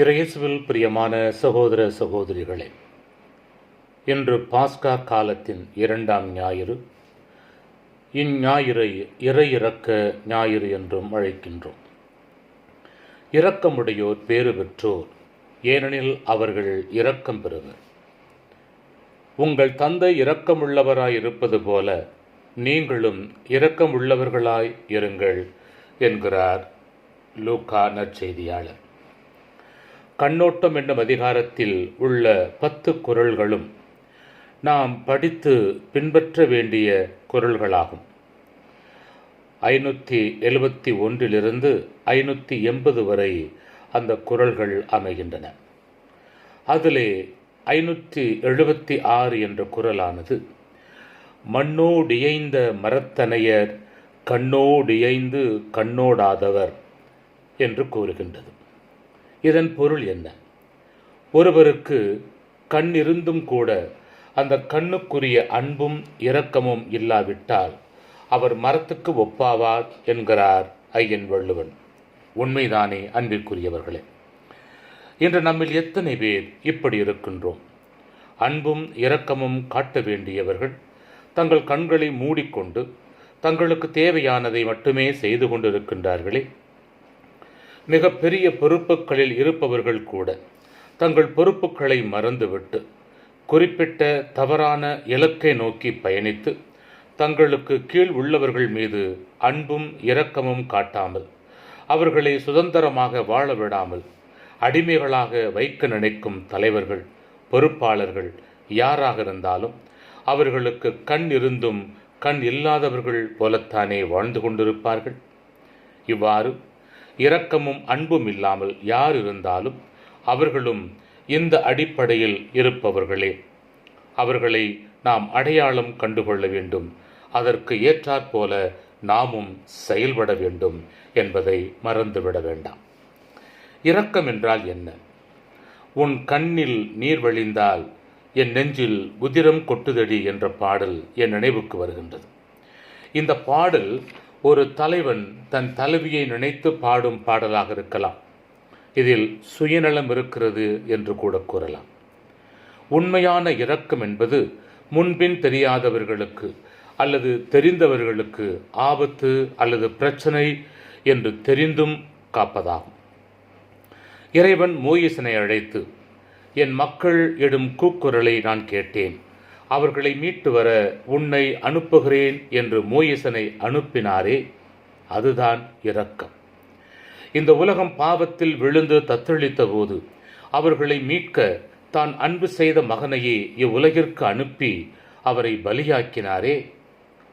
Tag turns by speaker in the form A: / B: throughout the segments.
A: இறையேசுவில் பிரியமான சகோதர சகோதரிகளே இன்று பாஸ்கா காலத்தின் இரண்டாம் ஞாயிறு. இஞ்ஞாயிறை இறை இறக்க ஞாயிறு என்றும் அழைக்கின்றோம். இரக்கமுடையோர் பேறு பெற்றோர் ஏனெனில் அவர்கள் இரக்கம் பெறுவர். உங்கள் தந்தை இரக்கமுள்ளவராய் இருப்பது போல நீங்களும் இரக்கமுள்ளவர்களாய் இருங்கள் என்கிறார் லூக்கா நற்செய்தியாளர் கண்ணோட்டம் என்னும் அதிகாரத்தில் உள்ள பத்து குரல்களும் நாம் படித்து பின்பற்ற வேண்டிய குரல்களாகும். ஐநூற்றி எழுபத்தி ஒன்றிலிருந்து ஐநூற்றி எண்பது வரை அந்த குரல்கள் அமைகின்றன. அதிலே ஐநூற்றி எழுபத்தி ஆறு என்ற குரலானது மண்ணோடியைந்த மரத்தனையர் கண்ணோடியைந்து கண்ணோடாதவர் என்று கூறுகின்றது. இதன் பொருள் என்ன? ஒருவருக்கு கண் இருந்தும் கூட அந்த கண்ணுக்குரிய அன்பும் இரக்கமும் இல்லாவிட்டால் அவர் மரத்துக்கு ஒப்பாவார் என்கிறார் ஐயன் வள்ளுவன். உண்மைதானே அன்பிற்குரியவர்களே? இன்று நம்மில் எத்தனை பேர் இப்படி இருக்கின்றோம்? அன்பும் இரக்கமும் காட்ட வேண்டியவர்கள் தங்கள் கண்களை மூடிக்கொண்டு தங்களுக்கு தேவையானதை மட்டுமே செய்து கொண்டிருக்கின்றார்களே? மிக பெரிய பொறுப்புகளில் இருப்பவர்கள் கூட தங்கள் பொறுப்புகளை மறந்துவிட்டு குறிப்பிட்ட தவறான இலக்கை நோக்கி பயணித்து தங்களுக்கு கீழ் உள்ளவர்கள் மீது அன்பும் இரக்கமும் காட்டாமல் அவர்களை சுதந்திரமாக வாழ விடாமல் அடிமைகளாக வைக்க நினைக்கும் தலைவர்கள் பொறுப்பாளர்கள் யாராக இருந்தாலும் அவர்களுக்கு கண் இருந்தும் கண் இல்லாதவர்கள் போலத்தானே வாழ்ந்து கொண்டிருப்பார்கள். இவ்வாறு இரக்கமும் அன்பும் இல்லாமல் யார் இருந்தாலும் அவர்களும் இந்த அடிப்படையில் இருப்பவர்களே. அவர்களை நாம் அடையாளம் கண்டுகொள்ள வேண்டும். அதற்கு ஏற்றாற்போல நாமும் செயல்பட வேண்டும் என்பதை மறந்துவிட வேண்டாம். இரக்கம் என்றால் என்ன? உன் கண்ணில் நீர் வழிந்தால் என் நெஞ்சில் உதிரம் கொட்டுதடி என்ற பாடல் என் நினைவுக்கு வருகின்றது. இந்த பாடல் ஒரு தலைவன் தன் தலைவியை நினைத்து பாடும் பாடலாக இருக்கலாம். இதில் சுயநலம் இருக்கிறது என்று கூட கூறலாம். உண்மையான இரக்கம் என்பது முன்பின் தெரியாதவர்களுக்கு அல்லது தெரிந்தவர்களுக்கு ஆபத்து அல்லது பிரச்சனை என்று தெரிந்தும் காப்பதாகும். இறைவன் மோயிசனை அழைத்து என் மக்கள் இடும் கூக்குரலை நான் கேட்டேன். அவர்களை மீட்டு வர உன்னை அனுப்புகிறேன் என்று மோயிசனை அனுப்பினாரே அதுதான் இரக்கம். இந்த உலகம் பாவத்தில் விழுந்து தத்தளித்த போது அவர்களை மீட்க தான் அன்பு செய்த மகனையே இவ்வுலகிற்கு அனுப்பி அவரை பலியாக்கினாரே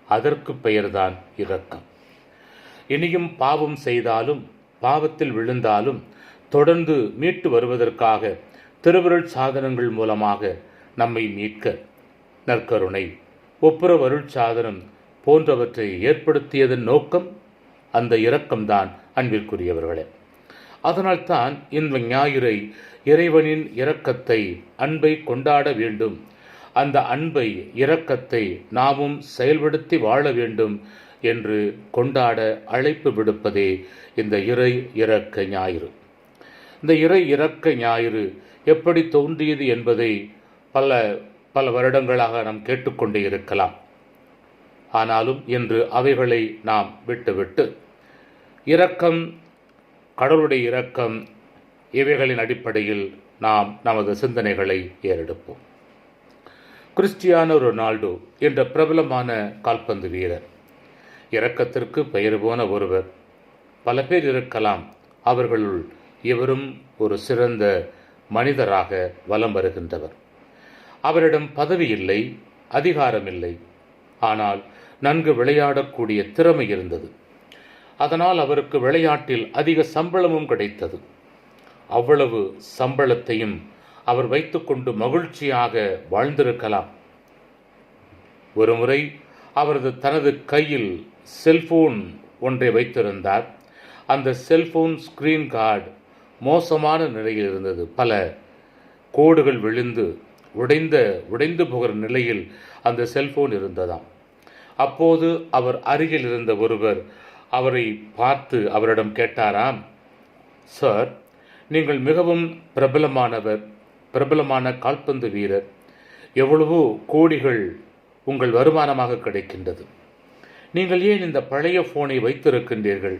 A: அதற்கு பெயர்தான் இரக்கம். இனியும் பாவம் செய்தாலும் பாவத்தில் விழுந்தாலும் தொடர்ந்து மீட்டு வருவதற்காக திருவருள் சாதனங்கள் மூலமாக நம்மை மீட்க நற்கருணை ஒப்புரவருள் சாதனம் போன்றவற்றை ஏற்படுத்தியதன் நோக்கம் அந்த இரக்கம்தான் அன்பிற்குரியவர்களே. அதனால்தான் இந்த ஞாயிறை இறைவனின் இரக்கத்தை அன்பை கொண்டாட வேண்டும். அந்த அன்பை இரக்கத்தை நாமும் செயல்படுத்தி வாழ வேண்டும் என்று கொண்டாட அழைப்பு விடுப்பதே இந்த இறை இறக்க ஞாயிறு. இந்த இறை இறக்க ஞாயிறு எப்படி தோன்றியது என்பதை பல பல வருடங்களாக நாம் கேட்டுக்கொண்டே இருக்கலாம். ஆனாலும் இன்று அவைகளை நாம் விட்டுவிட்டு இரக்கம் கடவுளுடைய இரக்கம் இவைகளின் அடிப்படையில் நாம் நமது சிந்தனைகளை ஏறெடுப்போம். கிறிஸ்டியானோ ரொனால்டோ என்ற பிரபலமான கால்பந்து வீரர் இரக்கத்திற்கு பெயர் போன ஒருவர் பல பேர் இருக்கலாம் அவர்களுள் இவரும் ஒரு சிறந்த மனிதராக வலம் வருகின்றவர். அவரிடம் பதவி இல்லை அதிகாரம் இல்லை ஆனால் நன்கு விளையாடக்கூடிய திறமை இருந்தது. அதனால் அவருக்கு விளையாட்டில் அதிக சம்பளமும் கிடைத்தது. அவ்வளவு சம்பளத்தையும் அவர் வைத்துக்கொண்டு மகிழ்ச்சியாக வாழ்ந்திருக்கலாம். ஒருமுறை அவரது தனது கையில் செல்போன் ஒன்றை வைத்திருந்தார். அந்த செல்போன் ஸ்கிரீன் கார்டு மோசமான நிலையில் இருந்தது. பல கோடுகள் விழுந்து உடைந்த உடைந்து போகிற நிலையில் அந்த செல்போன் இருந்ததாம். அப்போது அவர் அருகில் இருந்த ஒருவர் அவரை பார்த்து அவரிடம் கேட்டாராம் சார் நீங்கள் மிகவும் பிரபலமானவர் பிரபலமான கால்பந்து வீரர். எவ்வளவோ கோடிகள் உங்கள் வருமானமாக கிடைக்கின்றது. நீங்கள் ஏன் இந்த பழைய ஃபோனை வைத்திருக்கின்றீர்கள்?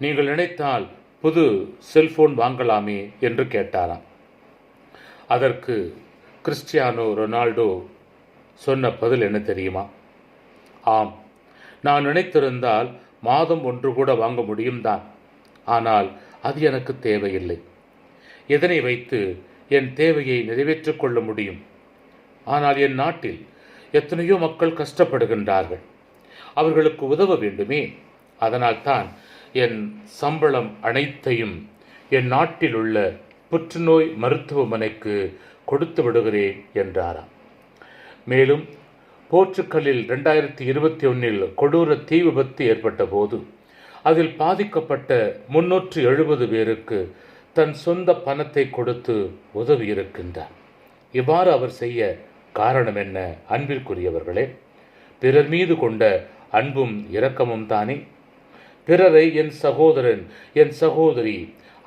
A: நீங்கள் நினைத்தால் புது செல்போன் வாங்கலாமே என்று கேட்டாராம். அதற்கு கிறிஸ்டியானோ ரொனால்டோ சொன்ன பதில் என்ன தெரியுமா? ஆம் நான் நினைத்திருந்தால் மாதம் ஒன்று கூட வாங்க முடியும் தான். ஆனால் அது எனக்கு தேவையில்லை. எதனை வைத்து என் தேவையை நிறைவேற்றிக் கொள்ள முடியும்? ஆனால் என் நாட்டில் எத்தனையோ மக்கள் கஷ்டப்படுகின்றார்கள். அவர்களுக்கு உதவ வேண்டுமே. அதனால்தான் என் சம்பளம் அனைத்தையும் என் நாட்டில் உள்ள புற்றுநோய் மருத்துவமனைக்கு கொடுத்து விடுகிறேன் என்றாராம். மேலும் போர்ச்சுக்கலில் ரெண்டாயிரத்தி இருபத்தி ஒன்றில் கொடூர தீ விபத்து ஏற்பட்ட போது அதில் பாதிக்கப்பட்ட முன்னூற்று எழுபது பேருக்கு தன் சொந்த பணத்தை கொடுத்து உதவியிருக்கின்றார். இவ்வாறு அவர் செய்ய காரணம் என்ன அன்பிற்குரியவர்களே? பிறர் மீது கொண்ட அன்பும் இரக்கமும் தானே? பிறரை என் சகோதரன் என் சகோதரி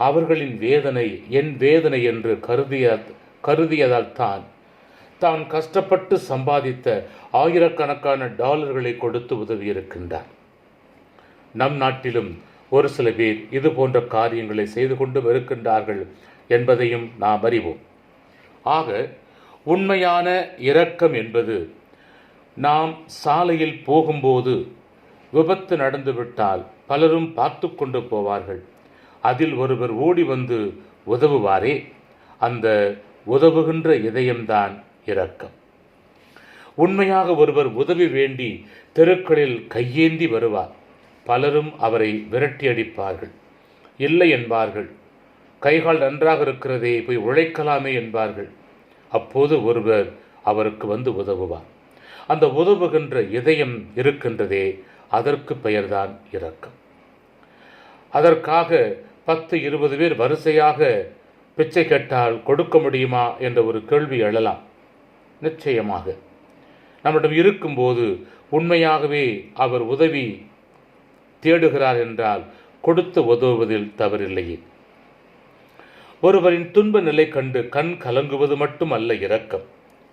A: அவர்களின் வேதனை என் வேதனை என்று கருதிய கருதியதால் தான் தான் கஷ்டப்பட்டு சம்பாதித்த ஆயிரக்கணக்கான டாலர்களை கொடுத்து உதவியிருக்கின்றார். நம் நாட்டிலும் ஒரு சில பேர் இது போன்ற காரியங்களை செய்து கொண்டு இருக்கின்றார்கள் என்பதையும் நாம் அறிவோம். ஆக உண்மையான இரக்கம் என்பது நாம் சாலையில் போகும்போது விபத்து நடந்துவிட்டால் பலரும் பார்த்து கொண்டு போவார்கள். அதில் ஒருவர் ஓடி வந்து உதவுவாரே. அந்த உதவுகின்ற இதயம்தான் இரக்கம். உண்மையாக ஒருவர் உதவி வேண்டி தெருக்களில் கையேந்தி வருவார். பலரும் அவரை விரட்டி அடிப்பார்கள் இல்லை என்பார்கள். கைகால் நன்றாக இருக்கிறதே போய் உழைக்கலாமே என்பார்கள். அப்போது ஒருவர் அவருக்கு வந்து உதவுவார். அந்த உதவுகின்ற இதயம் இருக்கின்றதே அதற்கு பெயர்தான் இரக்கம். அதற்காக பத்து இருபது பேர் வரிசையாக பிச்சை கேட்டால் கொடுக்க முடியுமா என்ற ஒரு கேள்வி எழலாம். நிச்சயமாக. நம்மிடம் இருக்கும்போது உண்மையாகவே அவர் உதவி தேடுகிறார் என்றால் கொடுத்து உதவுவதில் தவறில்லையே. ஒருவரின் துன்ப நிலை கண்டு கண் கலங்குவது மட்டும் அல்ல இரக்கம்.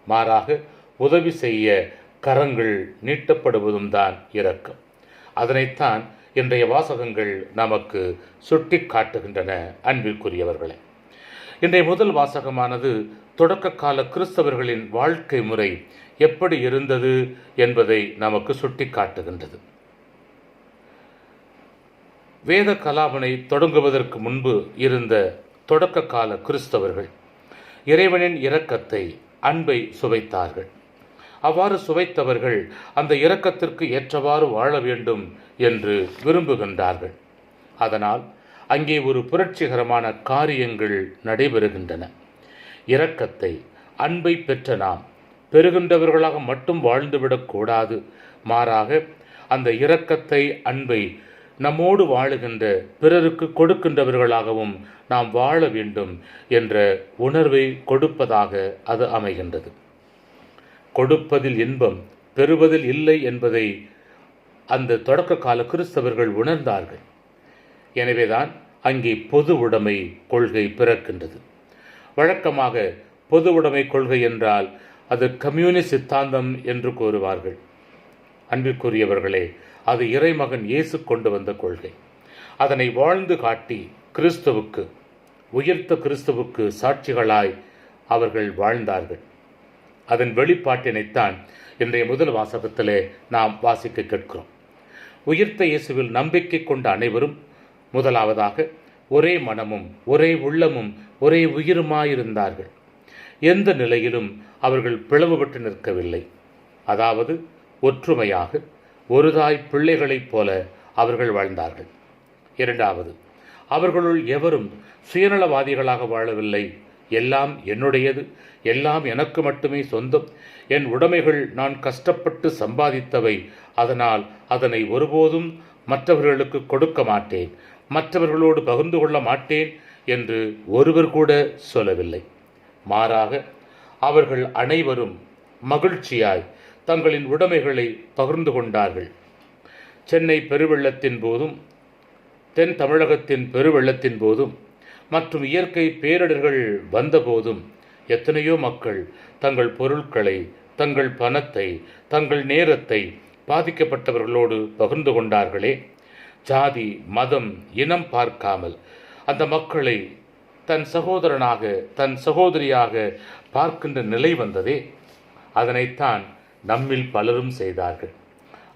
A: மாறாக உதவி செய்ய கரங்கள் நீட்டப்படுவதும் தான் இரக்கம். அதனைத்தான் இன்றைய வாசகங்கள் நமக்கு சுட்டி காட்டுகின்றன அன்பிற்குரியவர்களே. இன்றைய முதல் வாசகமானது தொடக்க கால கிறிஸ்தவர்களின் வாழ்க்கை முறை எப்படி இருந்தது என்பதை நமக்கு சுட்டி காட்டுகின்றது வேத கலாபனை தொடங்குவதற்கு முன்பு இருந்த தொடக்க கால கிறிஸ்தவர்கள் இறைவனின் இரக்கத்தை அன்பை சுவைத்தார்கள். அவ்வாறு சுவைத்தவர்கள் அந்த இரக்கத்திற்கு ஏற்றவாறு வாழ வேண்டும் என்று விரும்புகின்றார்கள். அதனால் அங்கே ஒரு புரட்சிகரமான காரியங்கள் நடைபெறுகின்றன. இரக்கத்தை அன்பை பெற்ற நாம் பெறுகின்றவர்களாக மட்டும் வாழ்ந்துவிடக்கூடாது மாறாக அந்த இரக்கத்தை அன்பை நம்மோடு வாழுகின்ற பிறருக்கு கொடுக்கின்றவர்களாகவும் நாம் வாழ வேண்டும் என்ற உணர்வை கொடுப்பதாக அது அமைகின்றது. கொடுப்பதில் இன்பம் பெறுவதில் இல்லை என்பதை அந்த தொடக்க கால கிறிஸ்தவர்கள் உணர்ந்தார்கள். எனவேதான் அங்கே பொது உடைமை கொள்கை பிறக்கின்றது. வழக்கமாக பொது உடைமை கொள்கை என்றால் அது கம்யூனிஸ்ட் சித்தாந்தம் என்று கூறுவார்கள். அன்பிற்குரியவர்களே அது இறைமகன் இயேசு கொண்டு வந்த கொள்கை. அதனை வாழ்ந்து காட்டி கிறிஸ்துவுக்கு உயர்த்த கிறிஸ்துவுக்கு சாட்சிகளாய் அவர்கள் வாழ்ந்தார்கள். அதன் வெளிப்பாட்டினைத்தான் இன்றைய முதல் வாசகத்திலே நாம் வாசிக்க கேட்கிறோம். உயிர்த்த இயேசுவில் நம்பிக்கை கொண்ட அனைவரும் முதலாவதாக ஒரே மனமும் ஒரே உள்ளமும் ஒரே உயிருமாயிருந்தார்கள். எந்த நிலையிலும் அவர்கள் பிளவுபட்டு நிற்கவில்லை. அதாவது ஒற்றுமையாக ஒரு தாய் பிள்ளைகளைப் போல அவர்கள் வாழ்ந்தார்கள். இரண்டாவது அவர்களுள் எவரும் சுயநலவாதிகளாக வாழவில்லை. எல்லாம் என்னுடையது எல்லாம் எனக்கு மட்டுமே சொந்தம். என் உடைமைகள் நான் கஷ்டப்பட்டு சம்பாதித்தவை. அதனால் அதனை ஒருபோதும் மற்றவர்களுக்கு கொடுக்க மாட்டேன். மற்றவர்களோடு பகிர்ந்து கொள்ள மாட்டேன் என்று ஒருவர் கூட சொல்லவில்லை. மாறாக அவர்கள் அனைவரும் மகிழ்ச்சியாய் தங்களின் உடைமைகளை பகிர்ந்து கொண்டார்கள். சென்னை பெருவெள்ளத்தின் போதும் தென் தமிழகத்தின் பெருவெள்ளத்தின் போதும் மற்றும் இயற்கை பேரிடர்கள் வந்தபோதும் எத்தனையோ மக்கள் தங்கள் பொருட்களை தங்கள் பணத்தை தங்கள் நேரத்தை பாதிக்கப்பட்டவர்களோடு பகிர்ந்து கொண்டார்களே. ஜாதி மதம் இனம் பார்க்காமல் அந்த மக்களை தன் சகோதரனாக தன் சகோதரியாக பார்க்கின்ற நிலை வந்ததே அதனைத்தான் நம்மில் பலரும் செய்தார்கள்.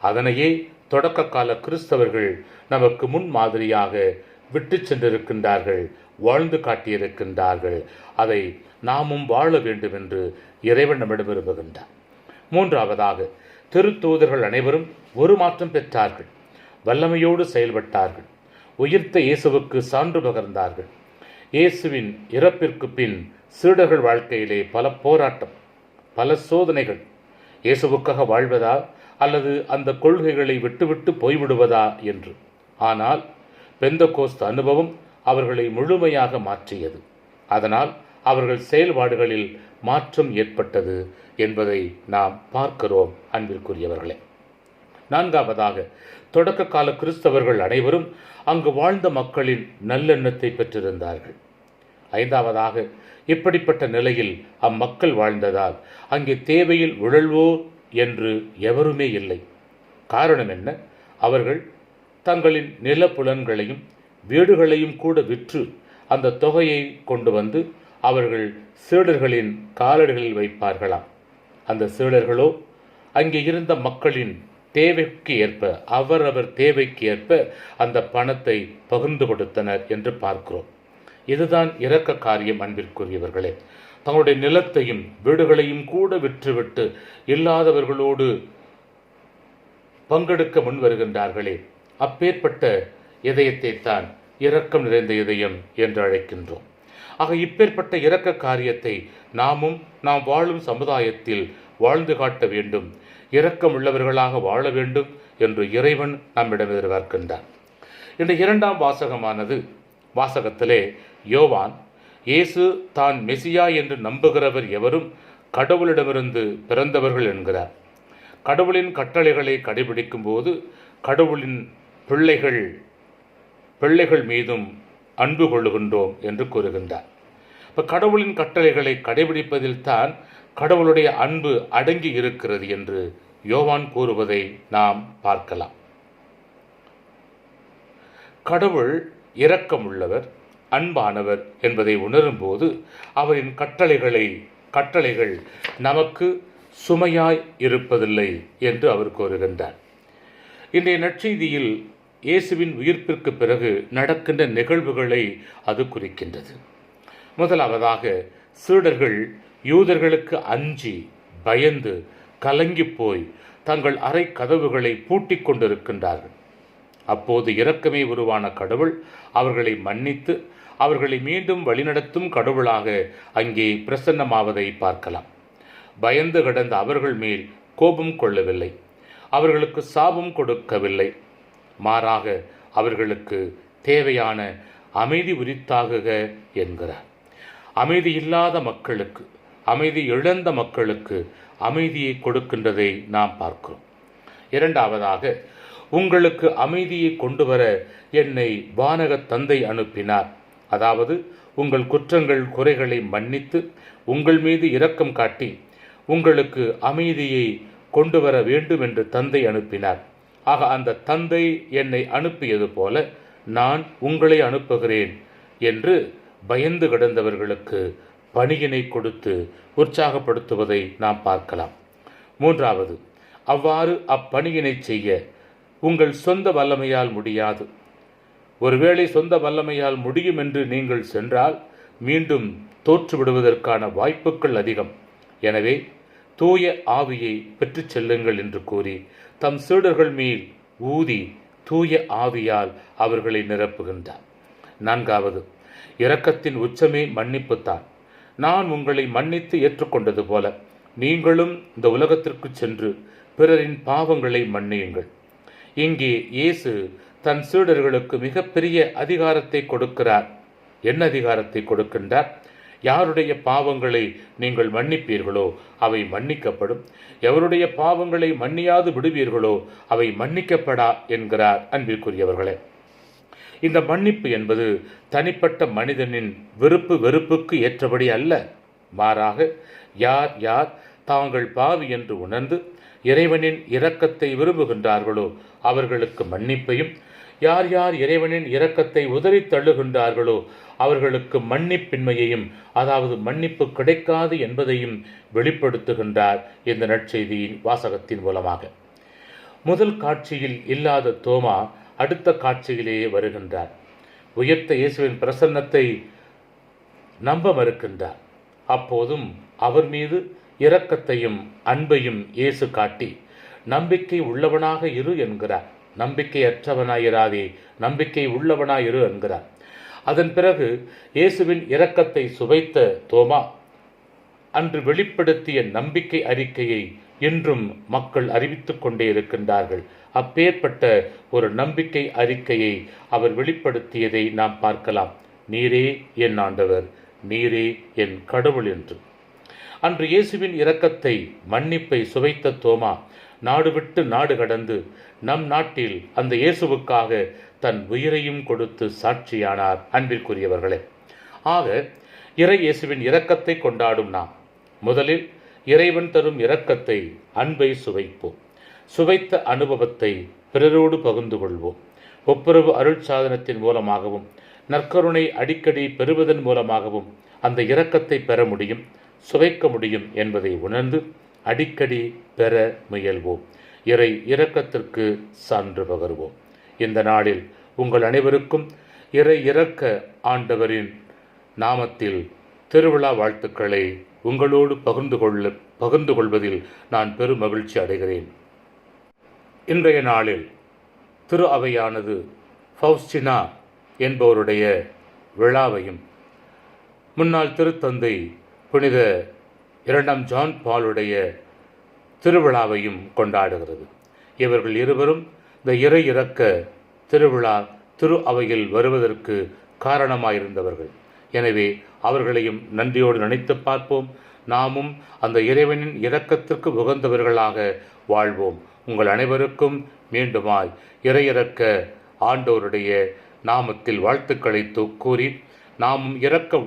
A: அதனையே தொடக்க கால கிறிஸ்தவர்கள் நமக்கு முன் மாதிரியாக விட்டு சென்றிருக்கின்றார்கள் வாழ்ந்து காட்டியிருக்கின்றார்கள். அதை நாமும் வாழ வேண்டும் என்று இறைவன் நம்மிடம் விரும்புகின்றார் மூன்றாவதாக திருத்தூதர்கள் அனைவரும் ஒரு மாற்றம் பெற்றார்கள். வல்லமையோடு செயல்பட்டார்கள். உயிர்த்த இயேசுவுக்கு சான்று பகர்ந்தார்கள். இயேசுவின் இறப்பிற்கு பின் சீடர்கள் வாழ்க்கையிலே பல போராட்டம் பல சோதனைகள். இயேசுவுக்காக வாழ்வதா அல்லது அந்த கொள்கைகளை விட்டுவிட்டு போய்விடுவதா என்று. ஆனால் பெந்த கோஸ்த் அனுபவம் அவர்களை முழுமையாக மாற்றியது. அதனால் அவர்கள் செயல்பாடுகளில் மாற்றம் ஏற்பட்டது என்பதை நாம் பார்க்கிறோம் அன்பிற்குரியவர்களே. நான்காவதாக தொடக்க கால கிறிஸ்தவர்கள் அனைவரும் அங்கு வாழ்ந்த மக்களின் நல்லெண்ணத்தை பெற்றிருந்தார்கள். ஐந்தாவதாக இப்படிப்பட்ட நிலையில் அம்மக்கள் வாழ்ந்ததால் அங்கே தேவையில் உழல்வோர் என்று எவருமே இல்லை. காரணம் என்ன? அவர்கள் தங்களின் நிலப்புலன்களையும் வீடுகளையும் கூட விற்று அந்த தொகையை கொண்டு வந்து அவர்கள் சீடர்களின் காலடிகளில் வைப்பார்களாம். அந்த சீடர்களோ அங்கே இருந்த மக்களின் தேவைக்கு ஏற்ப அவரவர் தேவைக்கு ஏற்ப அந்த பணத்தை பகிர்ந்து கொடுத்தனர் என்று பார்க்கிறோம். இதுதான் இரக்க காரியம் அன்பிற்குரியவர்களே. தங்களுடைய நிலத்தையும் வீடுகளையும் கூட விற்றுவிட்டு இல்லாதவர்களோடு பங்கெடுக்க முன் வருகின்றார்களே அப்பேற்பட்ட இதயத்தை தான் இரக்கம் நிறைந்த இதயம் என்று அழைக்கின்றோம். ஆக இப்பேற்பட்ட இரக்க காரியத்தை நாமும் நாம் வாழும் சமுதாயத்தில் வாழ்ந்து காட்ட வேண்டும். இரக்கம் உள்ளவர்களாக வாழ வேண்டும் என்று இறைவன் நம்மிடம் எதிர்பார்க்கின்றான். இந்த இரண்டாம் வாசகமானது வாசகத்திலே யோவான் இயேசு தான் மெசியா என்று நம்புகிறவர் எவரும் கடவுளிடமிருந்து பிறந்தவர்கள் என்கிறார். கடவுளின் கட்டளைகளை கடைபிடிக்கும் போது கடவுளின் பிள்ளைகள் பிள்ளைகள் மீதும் அன்பு கொள்ளுகின்றோம் என்று கூறுகின்றார். இப்போ கடவுளின் கட்டளைகளை கடைபிடிப்பதில் தான் கடவுளுடைய அன்பு அடங்கி இருக்கிறது என்று யோவான் கூறுவதை நாம் பார்க்கலாம். கடவுள் இரக்கமுள்ளவர் அன்பானவர் என்பதை உணரும்போது அவரின் கட்டளைகளை கட்டளைகள் நமக்கு சுமையாய் இருப்பதில்லை என்று அவர் கூறுகின்றார். இன்றைய நற்செய்தியில் இயேசுவின் உயிர்ப்பிற்கு பிறகு நடக்கின்ற நிகழ்வுகளை அது குறிக்கின்றது. முதலாவதாக சீடர்கள் யூதர்களுக்கு அஞ்சி பயந்து கலங்கி போய் தங்கள் அறை கதவுகளை பூட்டிக் கொண்டிருக்கின்றார்கள். அப்போது இரக்கமே உருவான கடவுள் அவர்களை மன்னித்து அவர்களை மீண்டும் வழிநடத்தும் கடவுளாக அங்கே பிரசன்னமாவதை பார்க்கலாம். பயந்து கிடந்த அவர்கள் மேல் கோபம் கொள்ளவில்லை. அவர்களுக்கு சாபம் கொடுக்கவில்லை. மாறாக அவர்களுக்கு தேவையான அமைதி உரித்தாகுக என்கிறார். அமைதி இல்லாத மக்களுக்கு அமைதி இழந்த மக்களுக்கு அமைதியை கொடுக்கின்றதை நாம் பார்க்கிறோம். இரண்டாவதாக உங்களுக்கு அமைதியை கொண்டு வர என்னை வானக தந்தை அனுப்பினார். அதாவது உங்கள் குற்றங்கள் குறைகளை மன்னித்து உங்கள் மீது இரக்கம் காட்டி உங்களுக்கு அமைதியை கொண்டு வர வேண்டும் என்று தந்தை அனுப்பினார். ஆக அந்த தந்தை என்னை அனுப்பியது போல நான் உங்களை அனுப்புகிறேன் என்று பயந்து கிடந்தவர்களுக்கு பணியினை கொடுத்து உற்சாகப்படுத்துவதை நாம் பார்க்கலாம். மூன்றாவது அவ்வாறு அப்பணியினை செய்ய உங்கள் சொந்த வல்லமையால் முடியாது. ஒருவேளை சொந்த வல்லமையால் முடியும் என்று நீங்கள் சென்றால் மீண்டும் தோற்றுவிடுவதற்கான வாய்ப்புகள் அதிகம். எனவே தூய ஆவியை பெற்றுச் செல்லுங்கள் என்று கூறி தம் சீடர்கள் மேல் ஊதி தூய ஆவியால் அவர்களை நிரப்புகின்றார். நான்காவது இரக்கத்தின் உச்சமே மன்னிப்புத்தான் நான் உங்களை மன்னித்து ஏற்றுக்கொண்டது போல. நீங்களும் இந்த உலகத்திற்கு சென்று பிறரின் பாவங்களை மன்னியுங்கள். இங்கே இயேசு தன் சீடர்களுக்கு மிகப்பெரிய அதிகாரத்தை கொடுக்கிறார். என்ன அதிகாரத்தை கொடுக்கின்றார்? யாருடைய பாவங்களை நீங்கள் மன்னிப்பீர்களோ அவை மன்னிக்கப்படும். எவருடைய பாவங்களை மன்னியாது விடுவீர்களோ அவை மன்னிக்கப்படா என்கிறார் அன்பிற்குரியவர்களே. இந்த மன்னிப்பு என்பது தனிப்பட்ட மனிதனின் விருப்பு வெறுப்புக்கு ஏற்றபடி அல்ல. மாறாக யார் யார் தாங்கள் பாவி என்று உணர்ந்து இறைவனின் இரக்கத்தை விரும்புகின்றார்களோ அவர்களுக்கு மன்னிப்பையும் யார் யார் இறைவனின் இரக்கத்தை உதறி தள்ளுகின்றார்களோ அவர்களுக்கு மன்னிப்பின்மையையும் அதாவது மன்னிப்பு கிடைக்காது என்பதையும் வெளிப்படுத்துகின்றார் இந்த நற்செய்தியின் வாசகத்தின் மூலமாக. முதல் காட்சியில் இல்லாத தோமா அடுத்த காட்சியிலேயே வருகின்றார். உயர்த்த இயேசுவின் பிரசன்னத்தை நம்ப மறுக்கின்றார். அப்போதும் அவர் மீது இரக்கத்தையும் அன்பையும் இயேசு காட்டி நம்பிக்கை உள்ளவனாக இரு என்கிறார். நம்பிக்கை அற்றவனாயிராதே நம்பிக்கை உள்ளவனாயிரு என்கிறார். அதன் பிறகு இயேசுவின் இரக்கத்தை சுவைத்த தோமா அன்று வெளிப்படுத்திய நம்பிக்கை அறிக்கையை என்றும் மக்கள் அறிவித்துக் கொண்டே இருக்கின்றார்கள். அப்பேற்பட்ட ஒரு நம்பிக்கை அறிக்கையை அவர் வெளிப்படுத்தியதை நாம் பார்க்கலாம். நீரே என் ஆண்டவர் நீரே என் கடவுள் என்று. அன்று இயேசுவின் இரக்கத்தை மன்னிப்பை சுவைத்த தோமா நாடு விட்டு நாடு கடந்து நம் நாட்டில் அந்த இயேசுவுக்காக தன் உயிரையும் கொடுத்து சாட்சியானார் அன்பிற்குரியவர்களே. ஆக இறை இயேசுவின் இரக்கத்தை கொண்டாடும் நாம். முதலில் இறைவன் தரும் இரக்கத்தை அன்பை சுவைப்போம். சுவைத்த அனுபவத்தை பிறரோடு பகிர்ந்து கொள்வோம். ஒப்புரவு அருள் சாதனத்தின் மூலமாகவும் நற்கருணை அடிக்கடி பெறுவதன் மூலமாகவும் அந்த இரக்கத்தை பெற முடியும் சுவைக்க முடியும் என்பதை உணர்ந்து அடிக்கடி பெற முயல்வோம். இறை இரக்கத்திற்கு சான்று பகர்வோம். இந்த நாளில் உங்கள் அனைவருக்கும் இறை இறக்க ஆண்டவரின் நாமத்தில் திருவிழா வாழ்த்துக்களை உங்களோடு பகிர்ந்து கொள்ள பகிர்ந்து கொள்வதில் நான் பெரும் மகிழ்ச்சி அடைகிறேன். இன்றைய நாளில் திரு அவையானது ஃபவுஸ்டினா என்பவருடைய விழாவையும் முன்னாள் திருத்தந்தை புனித இரண்டாம் ஜான் பாலுடைய திருவிழாவையும் கொண்டாடுகிறது. இவர்கள் இருவரும் இந்த இறை இறக்க திருவிழா திரு அவையில் வருவதற்கு காரணமாயிருந்தவர்கள். எனவே அவர்களையும் நன்றியோடு நினைத்து பார்ப்போம். நாமும் அந்த இறைவனின் இரக்கத்திற்கு உகந்தவர்களாக வாழ்வோம். உங்கள் அனைவருக்கும் மீண்டுமாய் இறையிறக்க ஆண்டோருடைய நாமத்தில் வாழ்த்துக்களை கூறி நாமும் இறக்க